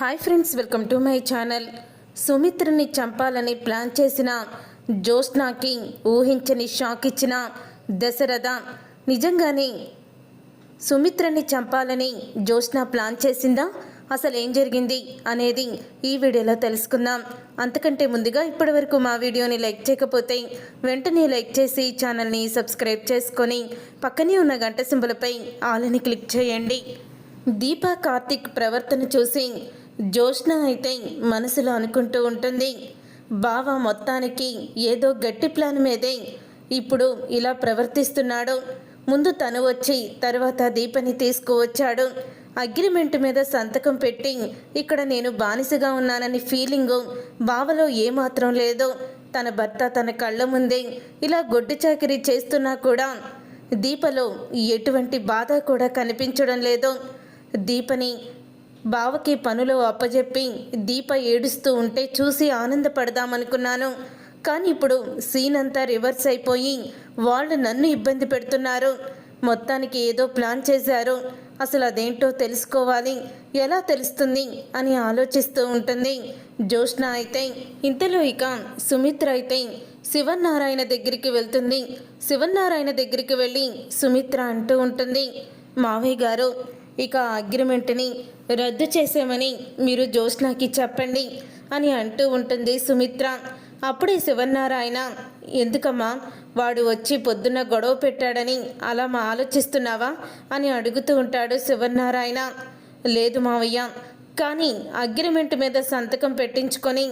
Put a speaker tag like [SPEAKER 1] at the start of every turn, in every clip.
[SPEAKER 1] Hi friends welcome to my channel. సుమిత్రని చంపాలని plan చేసిన జ్యోత్స్నాకి ఊహించని షాక్ ఇచ్చిన దశరథ నిజంగానే సుమిత్రని చంపాలని జ్యోత్స్న ప్లాన్ చేసిందా? అసలు ఏం జరిగింది అనేది ఈ వీడియోలో తెలుసుకుందాం. అంతకంటే ముందుగా ఇప్పటివరకు మా వీడియోని లైక్ చేయకపోతే వెంటనే లైక్ చేసి ఛానల్ని సబ్స్క్రైబ్ చేసుకొని పక్కనే ఉన్న గంట సింబలపై ఆలని క్లిక్ చేయండి. దీపా కార్తిక్ ప్రవర్తన చూసి జ్యోష్ణ అయితే మనసులో అనుకుంటూ ఉంటుంది బావ మొత్తానికి ఏదో గట్టి ప్లాన్ మీదే ఇప్పుడు ఇలా ప్రవర్తిస్తున్నాడు. ముందు తను వచ్చి తర్వాత దీపని తీసుకువచ్చాడు. అగ్రిమెంట్ మీద సంతకం పెట్టి ఇక్కడ నేను బానిసగా ఉన్నానని ఫీలింగు బావలో ఏమాత్రం లేదు. తన భర్త తన కళ్ళ ముందే ఇలా గొడ్డు చాకరీ చేస్తున్నా కూడా దీపలో ఎటువంటి బాధ కూడా కనిపించడం లేదు. దీపని బావకి పనులు అప్పజెప్పి దీప ఏడుస్తూ ఉంటే చూసి ఆనందపడదామనుకున్నాను. కానీ ఇప్పుడు సీన్ అంతా రివర్స్ అయిపోయి వాళ్ళు నన్ను ఇబ్బంది పెడుతున్నారు. మొత్తానికి ఏదో ప్లాన్ చేశారు. అసలు అదేంటో తెలుసుకోవాలి. ఎలా తెలుస్తుంది అని ఆలోచిస్తూ ఉంటుంది. జ్యోష్ణ అయితే ఇంతలో ఇక సుమిత్ర అయితే శివనారాయణ దగ్గరికి వెళ్తుంది. శివనారాయణ దగ్గరికి వెళ్ళి సుమిత్ర అంటూ ఉంటుంది మావయ్య గారు ఇక అగ్రిమెంట్ని రద్దు చేసామని మీరు జ్యోత్స్నాకి చెప్పండి అని అంటూ ఉంటుంది సుమిత్ర. అప్పుడే శివనారాయణ ఎందుకమ్మా వాడు వచ్చి పొద్దున్న గొడవ పెట్టాడని అలా మా ఆలోచిస్తున్నావా? అని అడుగుతూ ఉంటాడు శివనారాయణ లేదు మావయ్య కానీ అగ్రిమెంట్ మీద సంతకం పెట్టించుకొని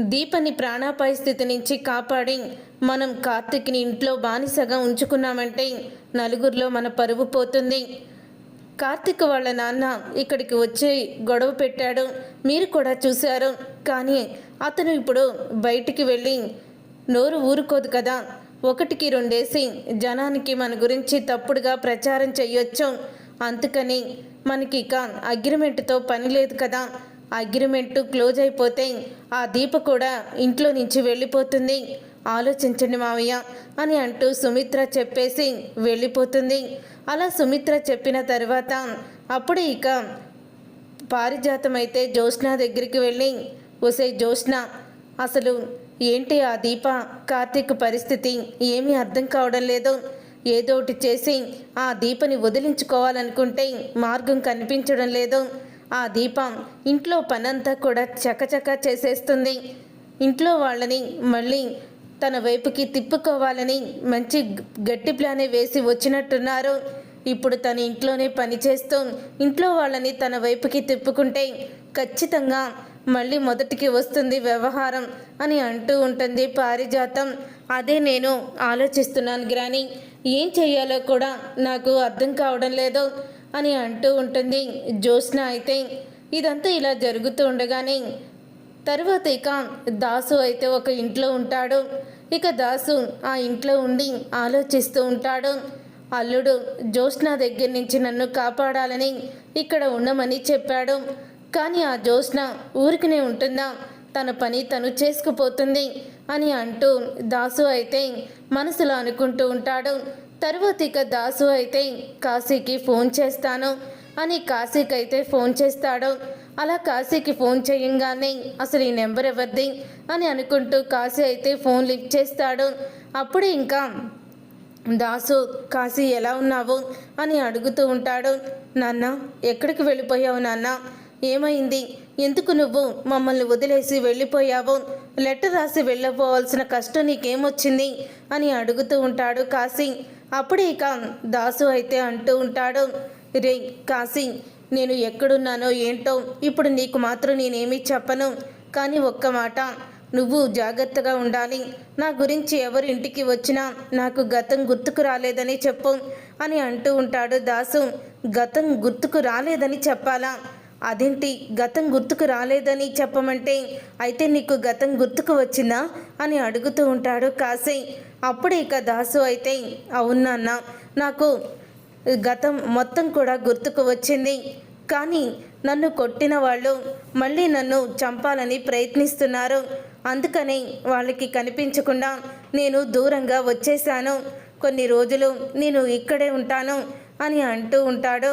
[SPEAKER 1] దీపని ప్రాణాపాయ స్థితి నుంచి కాపాడి మనం కార్తిక్ని ఇంట్లో బానిసగా ఉంచుకున్నామంటే నలుగురిలో మన పరువు పోతుంది. కార్తిక్ వాళ్ళ నాన్న ఇక్కడికి వచ్చి గొడవ పెట్టాడు. మీరు కూడా చూశారు. కానీ అతను ఇప్పుడు బయటికి వెళ్ళి నోరు ఊరుకోదు కదా. ఒకటికి రెండేసి జనానికి మన గురించి తప్పుడుగా ప్రచారం చేయొచ్చు. అందుకని మనకి ఇక అగ్రిమెంట్తో పని లేదు కదా. అగ్రిమెంట్ క్లోజ్ అయిపోతే ఆ దీప కూడా ఇంట్లో నుంచి వెళ్ళిపోతుంది. ఆలోచించండి మావయ్య అని అంటూ సుమిత్ర చెప్పేసి వెళ్ళిపోతుంది. అలా సుమిత్ర చెప్పిన తర్వాత అప్పుడు ఇక పారిజాతం అయితే జ్యోత్స్న దగ్గరికి వెళ్ళి ఒసే జ్యోత్స్న అసలు ఏంటి ఆ దీప? కార్తీక్ పరిస్థితి ఏమీ అర్థం కావడం లేదు. ఏదోటి చేసి ఆ దీపని వదిలించుకోవాలనుకుంటే మార్గం కనిపించడం లేదు. ఆ దీపం ఇంట్లో పనంతా కూడా చకచక చేసేస్తుంది. ఇంట్లో వాళ్ళని మళ్ళీ తన వైపుకి తిప్పుకోవాలని మంచి గట్టి ప్లానే వేసి వచ్చినట్టున్నారు. ఇప్పుడు తన ఇంట్లోనే పనిచేస్తూ ఇంట్లో వాళ్ళని తన వైపుకి తిప్పుకుంటే ఖచ్చితంగా మళ్ళీ మొదటికి వస్తుంది వ్యవహారం అని అంటూ ఉంటుంది పారిజాతం. అదే నేను ఆలోచిస్తున్నాను గ్రాని ఏం చెయ్యాలో కూడా నాకు అర్థం కావడం లేదు అని అంటూ ఉంటుంది జ్యోత్స్న అయితే. ఇదంతా ఇలా జరుగుతూ ఉండగానే తర్వాత ఇక దాసు అయితే ఒక ఇంట్లో ఉంటాడు. ఇక దాసు ఆ ఇంట్లో ఉండి ఆలోచిస్తూ ఉంటాడు. అల్లుడు జ్యోత్స్న దగ్గర నుంచి నన్ను కాపాడాలని ఇక్కడ ఉండమని చెప్పాడు. కానీ ఆ జ్యోత్స్న ఊరికినే ఉంటుందా? తన పని తను చేసుకుపోతుంది అని అంటూ దాసు అయితే మనసులో అనుకుంటూ ఉంటాడు. తర్వాత ఇక దాసు అయితే కాశీకి ఫోన్ చేస్తాను అని కాశీకి అయితే ఫోన్ చేస్తాడు. అలా కాశీకి ఫోన్ చేయంగానే అసలు ఈ నెంబర్ ఎవరిది? అని అనుకుంటూ కాశీ అయితే ఫోన్ లిఫ్ట్ చేస్తాడు. అప్పుడు ఇంకా దాసు కాశీ ఎలా ఉన్నావు? అని అడుగుతూ ఉంటాడు. నాన్న ఎక్కడికి వెళ్ళిపోయావు నాన్న? ఏమైంది? ఎందుకు నువ్వు మమ్మల్ని వదిలేసి వెళ్ళిపోయావు? లెటర్ రాసి వెళ్ళిపోవాల్సిన కష్టం నీకేమొచ్చింది? అని అడుగుతూ ఉంటాడు కాశీ. అప్పుడే ఇక దాసు అయితే అంటూ ఉంటాడు రే కాశీ నేను ఎక్కడున్నానో ఏంటో ఇప్పుడు నీకు మాత్రం నేనేమీ చెప్పను. కానీ ఒక్క మాట నువ్వు జాగ్రత్తగా ఉండాలి. నా గురించి ఎవరి ఇంటికి వచ్చినా నాకు గతం గుర్తుకు రాలేదని చెప్పు అని అంటూ ఉంటాడు దాసు. గతం గుర్తుకు రాలేదని చెప్పాలా? అదేంటి గతం గుర్తుకు రాలేదని చెప్పమంటే అయితే నీకు గతం గుర్తుకు వచ్చిందా? అని అడుగుతూ ఉంటాడు కాశీ. అప్పుడు ఇక దాసు అయితే అవునా నాకు గతం మొత్తం కూడా గుర్తుకు వచ్చింది. కానీ నన్ను కొట్టిన వాళ్ళు మళ్ళీ నన్ను చంపాలని ప్రయత్నిస్తున్నారు. అందుకని వాళ్ళకి కనిపించకుండా నేను దూరంగా వచ్చేసాను కొన్ని రోజులు నేను ఇక్కడే ఉంటాను అని అంటూ ఉంటాడు.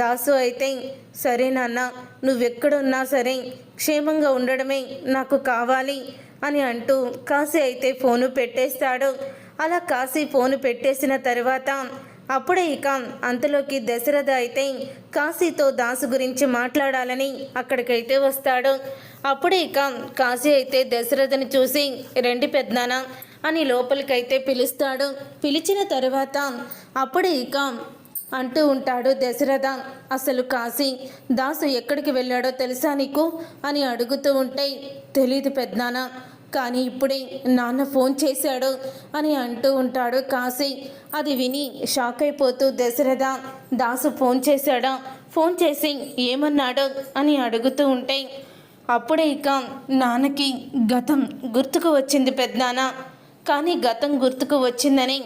[SPEAKER 1] దాసు అయితే సరే నాన్న నువ్వెక్కడున్నా సరే క్షేమంగా ఉండడమే నాకు కావాలి అని అంటూ కాశీ అయితే ఫోను పెట్టేస్తాడు. అలా కాశీ ఫోను పెట్టేసిన తర్వాత అప్పుడే ఇక అంతలోకి దశరథ అయితే కాశీతో దాసు గురించి మాట్లాడాలని అక్కడికైతే వస్తాడు. అప్పుడే ఇక కాశీ అయితే దశరథని చూసి రెండు పెద్దనానా అని లోపలికైతే పిలుస్తాడు. పిలిచిన తర్వాత అప్పుడే ఇక అంటూ ఉంటాడు దశరథ అసలు కాశీ దాసు ఎక్కడికి వెళ్ళాడో తెలుసా నీకు? అని అడుగుతూ ఉంటే తెలీదు పెద్దనాన్న కానీ ఇప్పుడే నాన్న ఫోన్ చేశాడు అని అంటూ ఉంటాడు కాశీ. అది విని షాక్ అయిపోతూ దశరథ దాసు ఫోన్ చేశాడా? ఫోన్ చేసి ఏమన్నాడు? అని అడుగుతూ ఉంటే అప్పుడే ఇక నాన్నకి గతం గుర్తుకు వచ్చింది పెద్దనాన్న కానీ గతం గుర్తుకు వచ్చిందని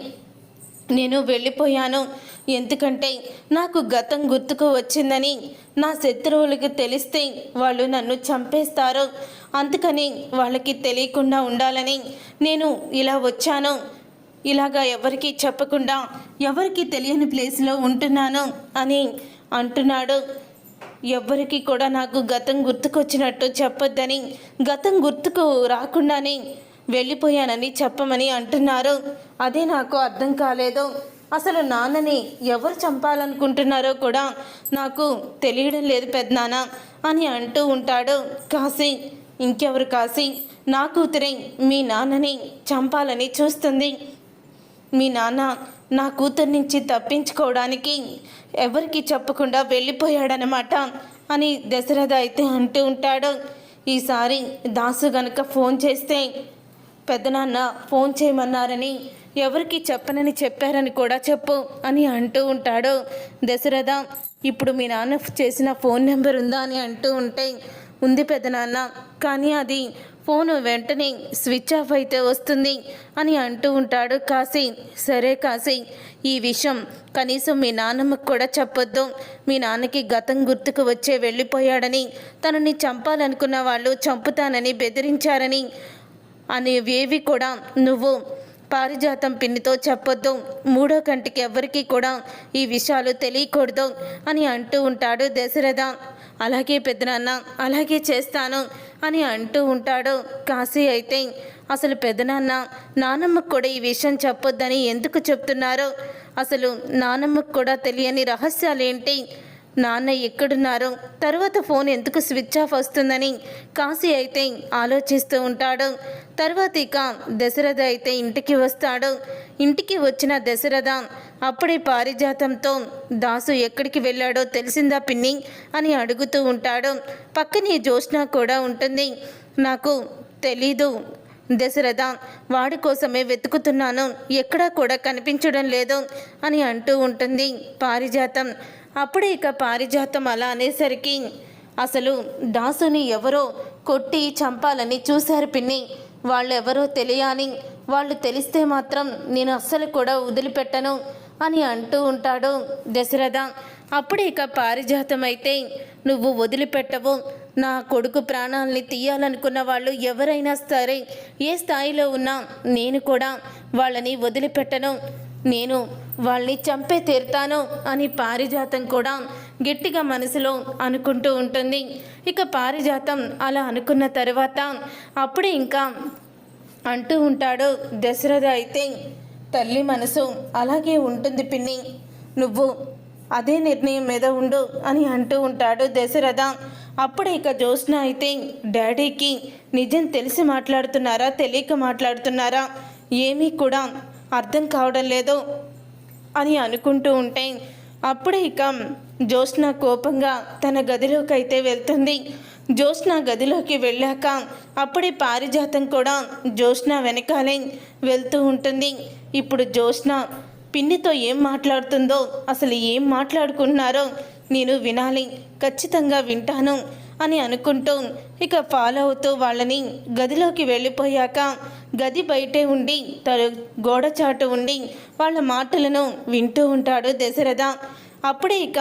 [SPEAKER 1] నేను వెళ్ళిపోయాను. ఎందుకంటే నాకు గతం గుర్తుకు వచ్చిందని నా శత్రువులకు తెలిస్తే వాళ్ళు నన్ను చంపేస్తారు. అందుకని వాళ్ళకి తెలియకుండా ఉండాలని నేను ఇలా వచ్చాను. ఇలాగా ఎవరికీ చెప్పకుండా ఎవరికి తెలియని ప్లేస్లో ఉంటున్నాను అని అంటున్నాడు. ఎవ్వరికి కూడా నాకు గతం గుర్తుకొచ్చినట్టు చెప్పొద్దని గతం గుర్తుకు రాకుండానే వెళ్ళిపోయానని చెప్పమని అంటున్నారు. అదే నాకు అర్థం కాలేదు. అసలు నాన్నని ఎవరు చంపాలనుకుంటున్నారో కూడా నాకు తెలియడం లేదు పెద్దనాన్న అని అంటూ ఉంటాడు. కాశీ ఇంకెవరు కాశీ? నా కూతురే మీ నాన్నని చంపాలని చూస్తుంది. మీ నాన్న నా కూతురు నుంచి తప్పించుకోవడానికి ఎవరికి చెప్పకుండా వెళ్ళిపోయాడనమాట అని దశరథ అయితే అంటూ ఉంటాడు. ఈసారి దాసు గనుక ఫోన్ చేస్తే పెద్దనాన్న ఫోన్ చేయమన్నారని ఎవరికి చెప్పనని చెప్పారని కూడా చెప్పు అని అంటూ ఉంటాడు. దశరథ ఇప్పుడు మీ నాన్న చేసిన ఫోన్ నెంబర్ ఉందా అని అంటూ ఉంటే ఉంది పెద్దనాన్న కానీ అది ఫోను వెంటనే స్విచ్ ఆఫ్ అయితే వస్తుంది అని అంటూ ఉంటాడు కాశీ. సరే కాశీ ఈ విషయం కనీసం మీ నాన్నమ్మకు కూడా చెప్పొద్దు. మీ నాన్నకి గతం గుర్తుకు వచ్చే వెళ్ళిపోయాడని తనని చంపాలనుకున్న వాళ్ళు చంపుతానని బెదిరించారని అనేవేవి కూడా నువ్వు పారిజాతం పిన్నితో చెప్పొద్దు. మూడో కంటికి ఎవ్వరికీ కూడా ఈ విషయాలు తెలియకూడదు అని అంటూ ఉంటాడు దశరథ. అలాగే పెద్దనాన్న అలాగే చేస్తాను అని అంటూ ఉంటాడు కాశీ అయితే. అసలు పెదనాన్న నానమ్మకు కూడా ఈ విషయం చెప్పొద్దని ఎందుకు చెప్తున్నారు? అసలు నానమ్మకు కూడా తెలియని రహస్యాలేంటి? నాన్న ఎక్కడున్నారో తర్వాత ఫోన్ ఎందుకు స్విచ్ ఆఫ్ వస్తుందని కాశీ అయితే ఆలోచిస్తూ ఉంటాడు. తర్వాత ఇక దశరథ అయితే ఇంటికి వస్తాడు. ఇంటికి వచ్చిన దశరథ అప్పుడే పారిజాతంతో దాసు ఎక్కడికి వెళ్ళాడో తెలిసిందా పిన్ని? అని అడుగుతూ ఉంటాడు. పక్కనే జ్యోత్స్న కూడా ఉంటుంది. నాకు తెలీదు దశరథ వాడి కోసమే వెతుకుతున్నాను. ఎక్కడా కూడా కనిపించడం లేదు అని అంటూ ఉంటుంది పారిజాతం. అప్పుడే ఇక పారిజాతం అలా అనేసరికి అసలు దాసుని ఎవరో కొట్టి చంపాలని చూశారు పిన్ని. వాళ్ళెవరో తెలియాలి. వాళ్ళు తెలిస్తే మాత్రం నేను అస్సలు కూడా వదిలిపెట్టను అని అంటూ ఉంటాడు దశరథ. అప్పుడే ఇక పారిజాతం అయితే నువ్వు వదిలిపెట్టవు. నా కొడుకు ప్రాణాలని తీయాలనుకున్న వాళ్ళు ఎవరైనా సరే ఏ స్థాయిలో ఉన్నా నేను కూడా వాళ్ళని వదిలిపెట్టను. నేను వాళ్ళని చంపే తీరుతాను అని పారిజాతం కూడా గట్టిగా మనసులో అనుకుంటూ ఉంటుంది. ఇక పారిజాతం అలా అనుకున్న తర్వాత అప్పుడే ఇంకా అంటూ ఉంటాడు దశరథ అయితే తల్లి మనసు అలాగే ఉంటుంది పిన్ని. నువ్వు అదే నిర్ణయం మీద ఉండు అని అంటూ ఉంటాడు దశరథ. అప్పుడే ఇక జ్యోత్స్న అయితే డాడీకి నిజం తెలిసి మాట్లాడుతున్నారా తెలియక మాట్లాడుతున్నారా ఏమీ కూడా అర్థం కావడం లేదు అని అనుకుంటూ ఉంటే అప్పుడే ఇక జ్యోత్స్న కోపంగా తన గదిలోకి అయితే వెళ్తుంది. జ్యోత్స్న గదిలోకి వెళ్ళాక అప్పుడే పారిజాతం కూడా జ్యోత్స్న వెనకాలే వెళ్తూ ఉంటుంది. ఇప్పుడు జ్యోత్స్న పిన్నితో ఏం మాట్లాడుతుందో అసలు ఏం మాట్లాడుకుంటున్నారో నేను వినాలి ఖచ్చితంగా వింటాను అని అనుకుంటూ ఇక ఫాలో అవుతూ వాళ్ళని గదిలోకి వెళ్ళిపోయాక గది బయటే ఉండి తను గోడ చాటు ఉండి వాళ్ళ మాటలను వింటూ ఉంటాడు దశరథ. అప్పుడే ఇక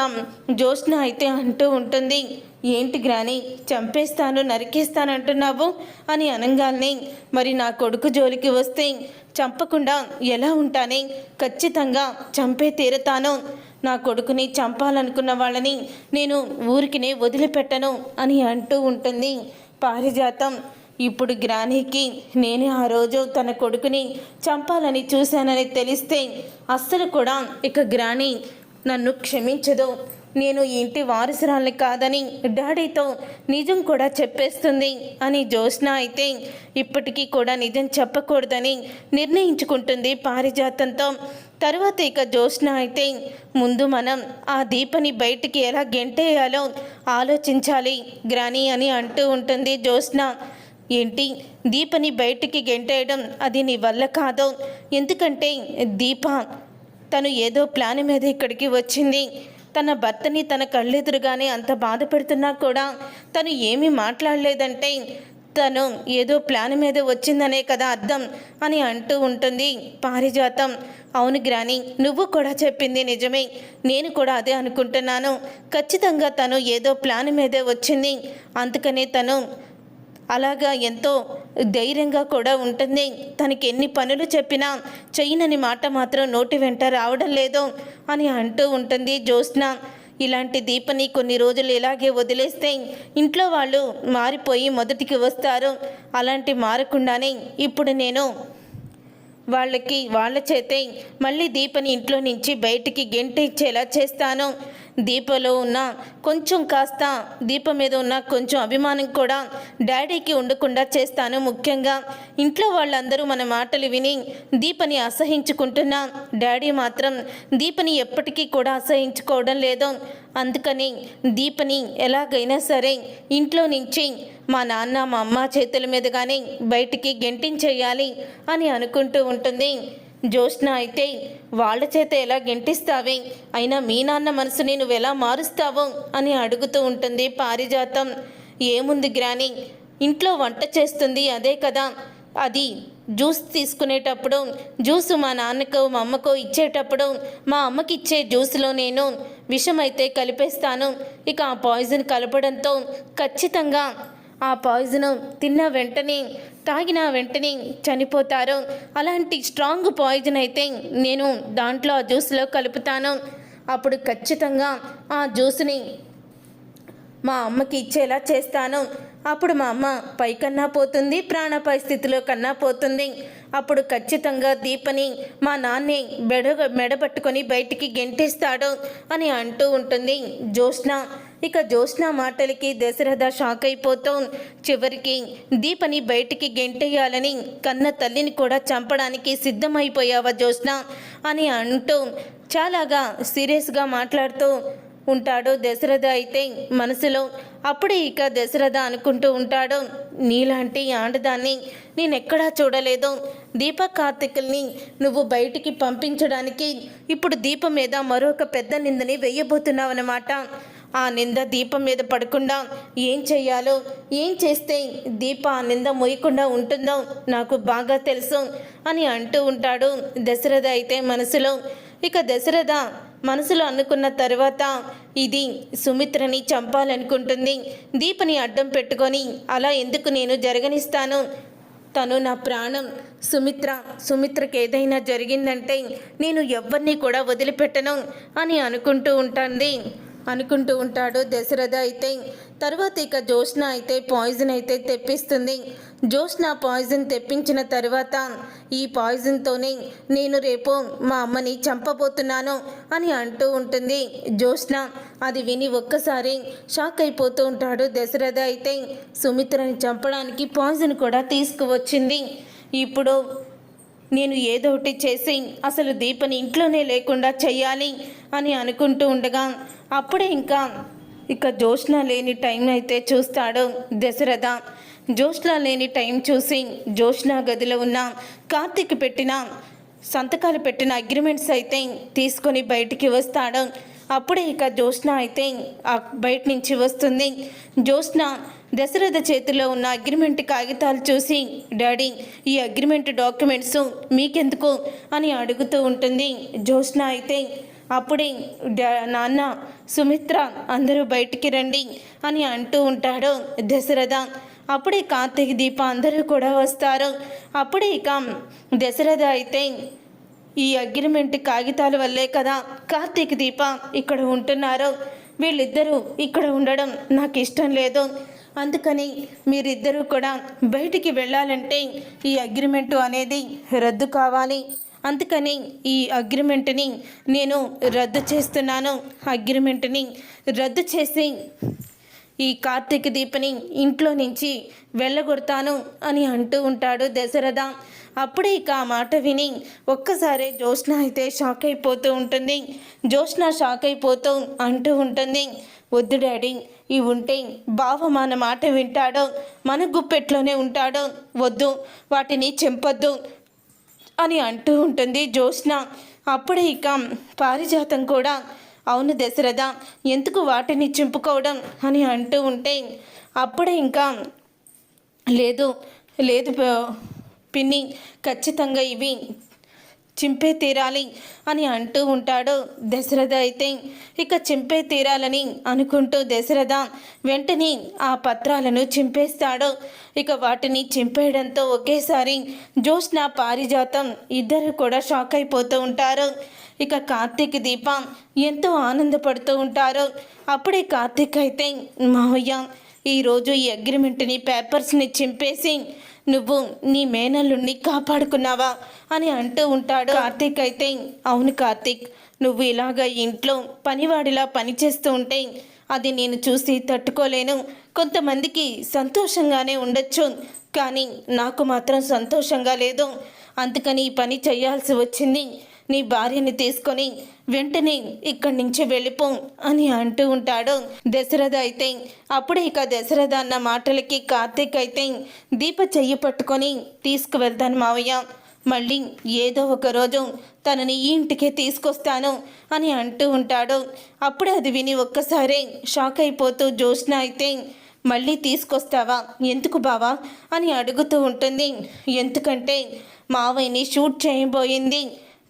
[SPEAKER 1] జ్యోత్స్న అయితే అంటూ ఉంటుంది ఏంటి గ్రాని? చంపేస్తాను నరికేస్తాను అంటున్నావు? అని అనగాల్ని మరి నా కొడుకు జోలికి వస్తే చంపకుండా ఎలా ఉంటానే? ఖచ్చితంగా చంపే తీరుతాను. నా కొడుకుని చంపాలనుకున్న వాళ్ళని నేను ఊరికినే వదిలిపెట్టను అని అంటూ ఉంటుంది పారిజాతం. ఇప్పుడు గ్రానీకి నేనే ఆ రోజు తన కొడుకుని చంపాలని చూశానని తెలిస్తే అస్సలు కూడా ఇక గ్రాణి నన్ను క్షమించదు. నేను ఇంటి వారసురాల్ని కాదని డాడీతో నిజం కూడా చెప్పేస్తుంది అని జ్యోత్స్న అయితే ఇప్పటికీ కూడా నిజం చెప్పకూడదని నిర్ణయించుకుంటుంది పారిజాతంతో. తర్వాత ఇక జ్యోత్స్న అయితే ముందు మనం ఆ దీపని బయటికి ఎలా గెంటేయాలో ఆలోచించాలి గ్రాని అని అంటూ ఉంటుంది జ్యోత్స్న. ఏంటి? దీపని బయటికి గెంటేయడం అది నీ వల్ల కాదు. ఎందుకంటే దీప తను ఏదో ప్లాన్ మీద ఇక్కడికి వచ్చింది. తన భర్తని తన కళ్ళెదురుగానే అంత బాధ పెడుతున్నా కూడా తను ఏమీ మాట్లాడలేదంటే తను ఏదో ప్లాన్ మీద వచ్చిందనే కదా అర్థం అని అంటూ ఉంటుంది పారిజాతం. అవును గ్రాని నువ్వు కూడా చెప్పింది నిజమే. నేను కూడా అదే అనుకుంటున్నాను. ఖచ్చితంగా తను ఏదో ప్లాన్ మీదే వచ్చింది. అందుకనే తను అలాగా ఎంతో ధైర్యంగా కూడా ఉంటుంది. తనకి ఎన్ని పనులు చెప్పినా చెయ్యనని మాట మాత్రం నోటి వెంట రావడం లేదు అని అంటూ ఉంటుంది జ్యోత్స్న. ఇలాంటి దీపని కొన్ని రోజులు ఇలాగే వదిలేస్తే ఇంట్లో వాళ్ళు మారిపోయి మొదటికి వస్తారు. అలాంటి మారకుండానే ఇప్పుడు నేను వాళ్ళకి వాళ్ళ చేతే మళ్ళీ దీపని ఇంట్లో నుంచి బయటికి గెంటిచ్చేలా చేస్తాను. దీపలో ఉన్న కొంచెం కాస్త దీపం మీద ఉన్న కొంచెం అభిమానం కూడా డాడీకి ఉండకుండా చేస్తాను ముఖ్యంగా. ఇంట్లో వాళ్ళందరూ మన మాటలు విని దీపని అసహించుకుంటున్నా డాడీ మాత్రం దీపని ఎప్పటికీ కూడా అసహించుకోవడం లేదు. అందుకని దీపని ఎలాగైనా సరే ఇంట్లో నుంచి మా నాన్న మా అమ్మ చేతుల మీదుగానే బయటికి గెంటించేయాలి అని అనుకుంటూ ఉంటుంది. జ్యోత్స్న అయితే వాళ్ళ చేత ఎలా గెంటిస్తావే? అయినా మీ నాన్న మనసుని నువ్వు ఎలా మారుస్తావు? అని అడుగుతూ ఉంటుంది పారిజాతం. ఏముంది గ్రాని? ఇంట్లో వంట చేస్తుంది అదే కదా. అది జ్యూస్ తీసుకునేటప్పుడు జ్యూస్ మా నాన్నకో మా అమ్మకో ఇచ్చేటప్పుడు మా అమ్మకి ఇచ్చే జ్యూస్లో నేను విషం అయితే కలిపేస్తాను. ఇక ఆ పాయిజన్ కలపడంతో ఖచ్చితంగా ఆ పాయిజన్ తిన్న వెంటనే తాగిన వెంటనే చనిపోతారు. అలాంటి స్ట్రాంగ్ పాయిజన్ అయితే నేను దాంట్లో ఆ జ్యూస్లో కలుపుతాను. అప్పుడు ఖచ్చితంగా ఆ జ్యూస్ని మా అమ్మకి ఇచ్చేలా చేస్తాను. అప్పుడు మా అమ్మ పైకన్నా పోతుంది ప్రాణాపాయ స్థితిలో కన్నా పోతుంది. అప్పుడు ఖచ్చితంగా దీపని మా నాన్నే మెడ మెడపట్టుకొని బయటికి గెంటిస్తాడు అని అంటూ ఉంటుంది జ్యోత్స్న. ఇక జ్యోత్స్న మాటలకి దశరథ షాక్ అయిపోతూ. చివరికి దీపని బయటికి గెంటేయాలని కన్న తల్లిని కూడా చంపడానికి సిద్ధమైపోయావా జ్యోత్స్న అని అంటూ చాలాగా సీరియస్గా మాట్లాడుతూ ఉంటాడు దశరథ అయితే మనసులో. అప్పుడే ఇక దశరథ అనుకుంటూ ఉంటాడు నీలాంటి ఆడదాన్ని నేనెక్కడా చూడలేదు. దీప కార్తికుల్ని నువ్వు బయటికి పంపించడానికి ఇప్పుడు దీపం మీద మరొక పెద్ద నిందని వెయ్యబోతున్నావన్నమాట ఆ నింద దీపం మీద పడకుండా ఏం చెయ్యాలో ఏం చేస్తే దీప ఆ నింద మోయకుండా ఉంటుందో నాకు బాగా తెలుసు అని అంటూ ఉంటాడు దశరథ అయితే మనసులో. ఇక దశరథ మనసులో అనుకున్న తర్వాత ఇది సుమిత్రని చంపాలనుకుంటుంది. దీపని అడ్డం పెట్టుకొని అలా ఎందుకు నేను జరగనిస్తాను? తను నా ప్రాణం. సుమిత్ర సుమిత్రకి ఏదైనా జరిగిందంటే నేను ఎవరిని కూడా వదిలిపెట్టను అని అనుకుంటూ ఉంటుంది. అనుకుంటూ ఉంటాడు దశరథ అయితే. తర్వాత ఇక జోష్న అయితే పాయిజన్ అయితే తెప్పిస్తుంది. జోష్న పాయిజన్ తెప్పించిన తర్వాత ఈ పాయిజన్తోనే నేను రేపు మా అమ్మని చంపబోతున్నాను అని అంటూ ఉంటుంది జోష్న అది విని ఒక్కసారి షాక్ అయిపోతూ ఉంటాడు దశరథ అయితే. సుమిత్రని చంపడానికి పాయిజన్ కూడా తీసుకువచ్చింది. ఇప్పుడు నేను ఏదో ఒకటి చేసి అసలు దీపని ఇంట్లోనే లేకుండా చెయ్యాలి అని అనుకుంటూ ఉండగా అప్పుడే ఇంకా ఇక జోష్న లేని టైం అయితే చూస్తాడు దశరథ. జోష్న లేని టైం చూసి జోష్న గదిలో ఉన్న కార్తీక్ పెట్టిన సంతకాలు పెట్టిన అగ్రిమెంట్స్ అయితే తీసుకొని బయటికి వస్తాడు. అప్పుడే ఇక జోష్న అయితే బయట నుంచి వస్తుంది. జోష్న దశరథ చేతిలో ఉన్న అగ్రిమెంట్ కాగితాలు చూసి డాడీ ఈ అగ్రిమెంట్ డాక్యుమెంట్స్ మీకెందుకు? అని అడుగుతూ ఉంటుంది జోష్న అయితే. అప్పుడే నాన్న సుమిత్ర అందరూ బయటికి రండి అని అంటూ ఉంటాడు దశరథ. అప్పుడే కార్తీక్ దీప అందరూ కూడా వస్తారు. అప్పుడే ఇక దశరథ అయితే ఈ అగ్రిమెంట్ కాగితాల వల్లే కదా కార్తీక్ దీప ఇక్కడ ఉంటున్నారు. వీళ్ళిద్దరూ ఇక్కడ ఉండడం నాకు ఇష్టం లేదు. అందుకని మీరిద్దరూ కూడా బయటికి వెళ్ళాలంటే ఈ అగ్రిమెంటు అనేది రద్దు కావాలి. అందుకని ఈ అగ్రిమెంట్ని నేను రద్దు చేస్తున్నాను. అగ్రిమెంట్ని రద్దు చేసి ఈ కార్తీక దీపని ఇంట్లో నుంచి వెళ్ళగొడతాను అని అంటూ ఉంటాడు దశరథ. అప్పుడే ఇక ఆ మాట విని ఒక్కసారి జ్యోత్స్న అయితే షాక్ అయిపోతూ ఉంటుంది. జ్యోత్స్న షాక్ అయిపోతూ అంటూ ఉంటుంది. వద్దు డాడీ ఇవి ఉంటే బావ మన మాట వింటాడో. మన గుప్పెట్లోనే ఉంటాడో. వద్దు వాటిని చెంపొద్దు అని అంటూ ఉంటుంది జ్యోత్స్న. అప్పుడే ఇక పారిజాతం కూడా. అవును దశరథ ఎందుకు వాటిని చింపుకోవడం అని అంటూ ఉంటే అప్పుడే ఇంకా లేదు లేదు పిన్ని ఖచ్చితంగా ఇవి చింపే తీరాలి అని అంటూ ఉంటాడు దశరథ అయితే. ఇక చింపే తీరాలని అనుకుంటూ దశరథ వెంటనే ఆ పత్రాలను చింపేస్తాడు. ఇక వాటిని చింపేయడంతో ఒకేసారి జ్యోత్స్న పారిజాతం ఇద్దరు కూడా షాక్ అయిపోతూ ఉంటారు. ఇక కార్తీక్ దీప ఎంతో ఆనందపడుతూ ఉంటారు. అప్పుడే కార్తీక్ అయితే మావయ్య ఈరోజు ఈ అగ్రిమెంట్ని పేపర్స్ని చింపేసి నువ్వు నీ మేనల్లుణ్ణి కాపాడుకున్నావా? అని అంటూ ఉంటాడు. కార్తీక్ అయితే అవును కార్తీక్ నువ్వు ఇలాగ ఇంట్లో పనివాడిలా పనిచేస్తూ ఉంటే అది నేను చూసి తట్టుకోలేను. కొంతమందికి సంతోషంగానే ఉండొచ్చు కానీ నాకు మాత్రం సంతోషంగా లేదు. అందుకని ఈ పని చేయాల్సి వచ్చింది. నీ భార్యని తీసుకొని వెంటనే ఇక్కడి నుంచి వెళ్ళిపో అని అంటూ ఉంటాడు. దశరథ అయితే అప్పుడే ఇక దశరథ అన్న మాటలకి కార్తీక్ అయితే దీప చెయ్యి పట్టుకొని తీసుకువెళ్తాను మావయ్య. మళ్ళీ ఏదో ఒక రోజు తనని ఈ ఇంటికే తీసుకొస్తాను అని అంటూ ఉంటాడు. అప్పుడే అది విని ఒక్కసారే షాక్ అయిపోతూ జ్యోత్స్న అయితే మళ్ళీ తీసుకొస్తావా? ఎందుకు బావా? అని అడుగుతూ ఉంటుంది. ఎందుకంటే మావయ్యని షూట్ చేయబోయింది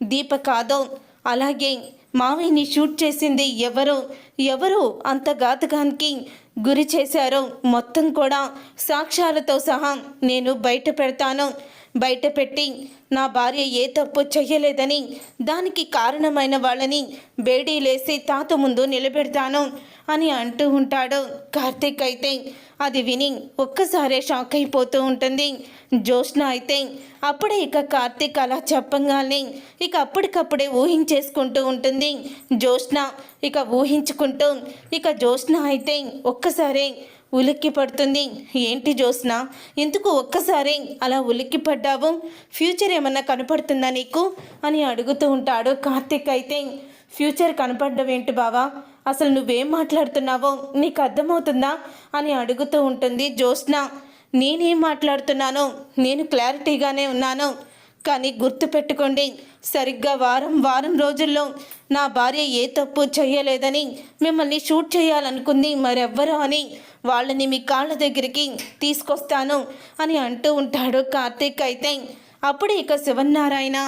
[SPEAKER 1] దీప కాదో అలాగే మావయ్యని షూట్ చేసింది ఎవరు? ఎవరు? అంత ఘాతకానికి గురి చేశారో. మొత్తం కూడా సాక్ష్యాలతో సహా నేను బయట పెడతాను. బయట పెట్టి నా భార్య ఏ తప్పు చెయ్యలేదని దానికి కారణమైన వాళ్ళని బేడీలేసి తాత ముందు నిలబెడతాను. అని అంటూ ఉంటాడు. కార్తీక్ అయితే అది విని ఒక్కసారే షాక్ అయిపోతూ ఉంటుంది. జ్యోత్స్న అయితే అప్పుడే ఇక కార్తీక్ అలా చెప్పంగానే ఇక అప్పటికప్పుడే ఊహించేసుకుంటూ ఉంటుంది. జ్యోత్స్న ఇక ఊహించుకుంటూ ఇక జ్యోత్స్న అయితే ఒక్కసారే ఉలిక్కి పడుతుంది. ఏంటి జ్యోత్స్న? ఎందుకు ఒక్కసారి అలా ఉలిక్కి పడ్డావు? ఫ్యూచర్ ఏమన్నా కనపడుతుందా నీకు? అని అడుగుతూ ఉంటాడు కార్తీక్ అయితే. ఫ్యూచర్ కనపడడం ఏంటి బావా? అసలు నువ్వేం మాట్లాడుతున్నావో నీకు అర్థమవుతుందా అని అడుగుతూ ఉంటుంది జ్యోత్స్న. నేనేం మాట్లాడుతున్నానో నేను క్లారిటీగానే ఉన్నాను. కానీ గుర్తుపెట్టుకోండి సరిగ్గా వారం వారం రోజుల్లో నా భార్య ఏ తప్పు చేయలేదని మిమ్మల్ని షూట్ చేయాలనుకుంది మరెవ్వరు అని వాళ్ళని మీ కాళ్ళ దగ్గరికి తీసుకొస్తాను అని అంటూ ఉంటాడు కార్తీక్ అయితే. అప్పుడు ఇక శివన్నారాయణ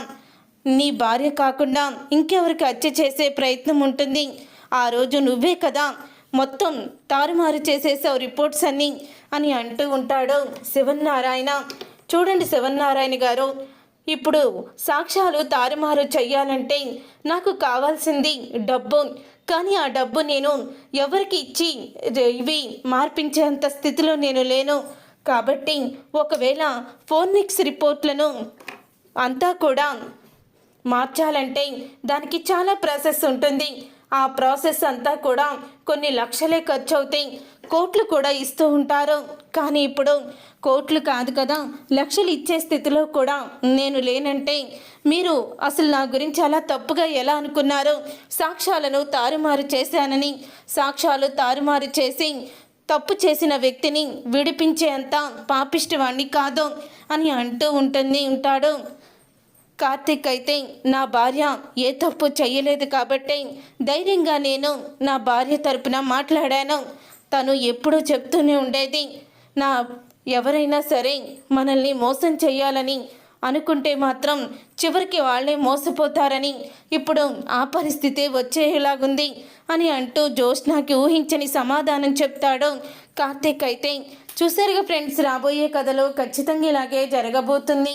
[SPEAKER 1] నీ భార్య కాకుండా ఇంకెవరికి హత్య చేసే ప్రయత్నం ఉంటుంది? ఆ రోజు నువ్వే కదా మొత్తం తారుమారు చేసేసావు రిపోర్ట్స్ అన్నీ అని అంటూ ఉంటాడు శివన్నారాయణ. చూడండి శివన్నారాయణ గారు ఇప్పుడు సాక్ష్యాలు తారుమారు చెయ్యాలంటే నాకు కావాల్సింది డబ్బు. కానీ ఆ డబ్బు నేను ఎవరికి ఇచ్చి ఇవి మార్పించేంత స్థితిలో నేను లేను. కాబట్టి ఒకవేళ ఫోర్నిక్స్ రిపోర్ట్లను అంతా కూడా మార్చాలంటే దానికి చాలా ప్రాసెస్ ఉంటుంది. ఆ ప్రాసెస్ అంతా కూడా కొన్ని లక్షలే ఖర్చు అవుతాయి కోట్లు కూడా ఇస్తూ ఉంటారు. కానీ ఇప్పుడు కోట్లు కాదు కదా లక్షలు ఇచ్చే స్థితిలో కూడా నేను లేనంటే మీరు అసలు నా గురించి అలా తప్పుగా ఎలా అనుకున్నారు సాక్ష్యాలను తారుమారు చేశానని సాక్ష్యాలు తారుమారు చేసి తప్పు చేసిన వ్యక్తిని విడిపించేంత పాపిష్టవాణ్ణి కాదు అని అంటూ ఉంటుంది ఉంటాడు. కార్తిక్ అయితే నా భార్య ఏ తప్పు చెయ్యలేదు కాబట్టి ధైర్యంగా నేను నా భార్య తరపున మాట్లాడాను. తను ఎప్పుడూ చెప్తూనే ఉండేది నా ఎవరైనా సరే మనల్ని మోసం చేయాలని అనుకుంటే మాత్రం చివరికి వాళ్ళే మోసపోతారని ఇప్పుడు ఆ పరిస్థితి వచ్చేలాగుంది అని అంటూ జోష్నాకి ఊహించని సమాధానం చెప్తాడు కార్తీక్ అయితే చూసారుగా ఫ్రెండ్స్ రాబోయే కథలో ఖచ్చితంగా ఇలాగే జరగబోతుంది.